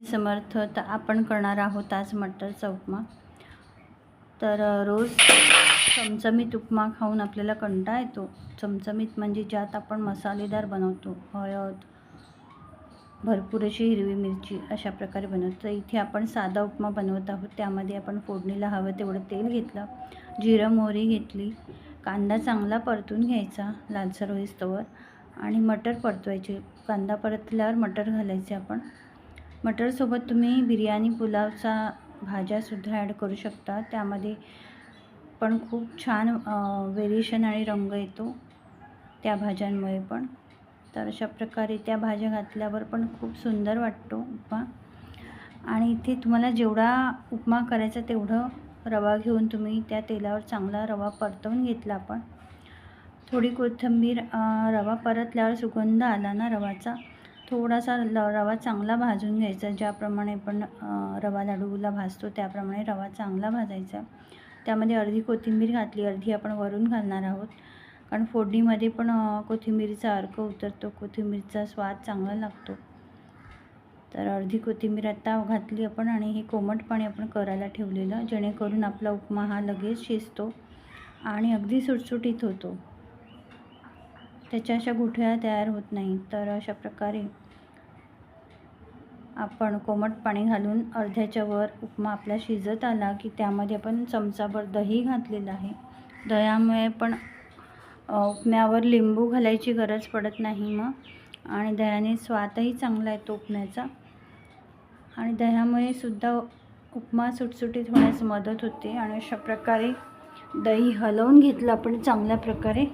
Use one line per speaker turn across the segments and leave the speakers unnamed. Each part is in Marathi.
समर्थ तर आपण करणार आहोत आज मटरचा उपमा तर रोज चमचमीत उपमा खाऊन आपल्याला कंटाळा येतो. चमचमीत म्हणजे ज्यात आपण मसालेदार बनवतो. हळद भरपूर अशी हिरवी मिरची अशा प्रकारे बनवतो. तर इथे आपण साधा उपमा बनवत आहोत. त्यामध्ये आपण फोडणीला हवं तेवढं तेल घेतलं जिरं मोहरी घेतली कांदा चांगला परतून घ्यायचा लालसर होईस्तोवर. आणि मटर परतवायचे. कांदा परतल्यावर मटर घालायचे आपण. मटरसोबत तुम्ही बिर्याणी पुलावचा भाज्यासुद्धा ॲड करू शकता. त्यामध्ये पण खूप छान व्हेरिएशन आणि रंग येतो त्या भाज्यांमुळे पण. तर अशा प्रकारे त्या भाज्या घातल्यावर पण खूप सुंदर वाटतो उपमा. आणि इथे तुम्हाला जेवढा उपमा करायचा तेवढं रवा घेऊन तुम्ही त्या तेलावर चांगला रवा परतवून घेतला आपण थोडी कोथिंबीर रवा परतल्यावर सुगंध आला ना रवाचा थोडासा ल रवा चांगला भाजून घ्यायचा ज्याप्रमाणे आपण रवा लाडूला भाजतो त्याप्रमाणे रवा चांगला भाजायचा. त्यामध्ये अर्धी कोथिंबीर घातली अर्धी आपण वरून घालणार आहोत. कारण फोडणीमध्ये पण कोथिंबीरीचा अर्क उतरतो कोथिंबीरचा स्वाद चांगला लागतो. तर अर्धी कोथिंबीर आता घातली आपण आणि हे कोमट पाणी आपण करायला ठेवलेलं जेणेकरून आपला उपमा हा लगेच शिजतो आणि अगदी सुटसुटीत होतो. त्याच्या अशा गुठळ्या तयार होत नाही तर अशा प्रकारे आपण कोमट पाणी घालून अर्ध्याच्या वर उपमा आपला शिजत आला की त्यामध्ये आपण चमचाभर दही घातलेलं आहे. दह्यामुळे पण उपम्यावर लिंबू घालायची गरज पडत नाही मग. आणि दह्याने स्वादही चांगला येतो उपम्याचा. आणि दह्यामुळे सुद्धा उपमा सुटसुटीत होण्यास मदत होते. आणि अशा प्रकारे दही हलवून घेतलं आपण चांगल्या प्रकारे.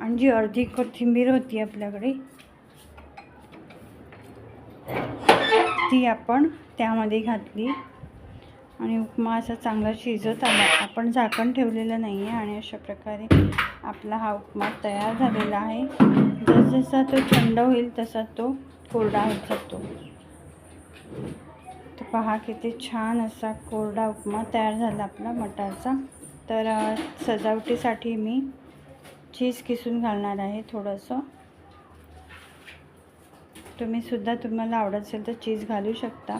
आणि जी अर्धी कोथिंबीर होती आपल्याकडे ती आपण त्यामध्ये घातली. आणि उपमा असा चांगला शिजत आला. आपण झाकण ठेवलेलं नाही आहे आणि अशा प्रकारे आपला हा उपमा तयार झालेला आहे. जसजसा तो थंड होईल तसा तो कोरडा होत जातो. तर पहा किती छान असा कोरडा उपमा तयार झाला आपला मटारचा. तर सजावटीसाठी मी चीज किसून घालणार आहे थोडंसं. तुम्ही सुद्धा तुम्हाला आवडत असेल तर चीज घालू शकता.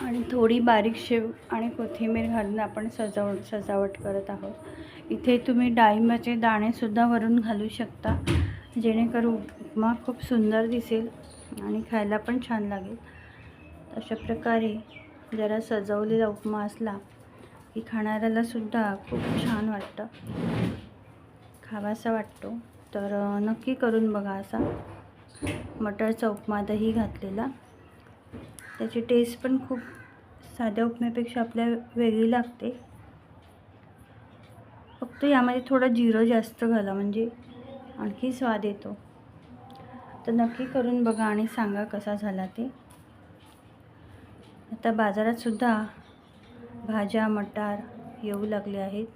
आणि थोडी बारीक शेव आणि कोथिंबीर घालून आपण सजाव सजावट करत आहोत. इथे तुम्ही डाळिंबाचे दाणेसुद्धा वरून घालू शकता जेणेकरून उपमा खूप सुंदर दिसेल आणि खायला पण छान लागेल. अशा प्रकारे जरा सजवलेला उपमा असला की खाणाऱ्यालासुद्धा खूप छान वाटतं. खावासा वाटतो. तर नक्की करून बघा असा. मटरचा उपमा दही घातलेला. त्याची टेस्ट पण खूप साध्या उपम्यापेक्षा आपल्या वेगळी लागते. फक्त यामध्ये थोडं जिरं जास्त घाला म्हणजे आणखी स्वाद येतो. तर नक्की करून बघा आणि सांगा कसा झाला ते. आता बाजारातसुद्धा भाज्या मटार येऊ लागले आहेत.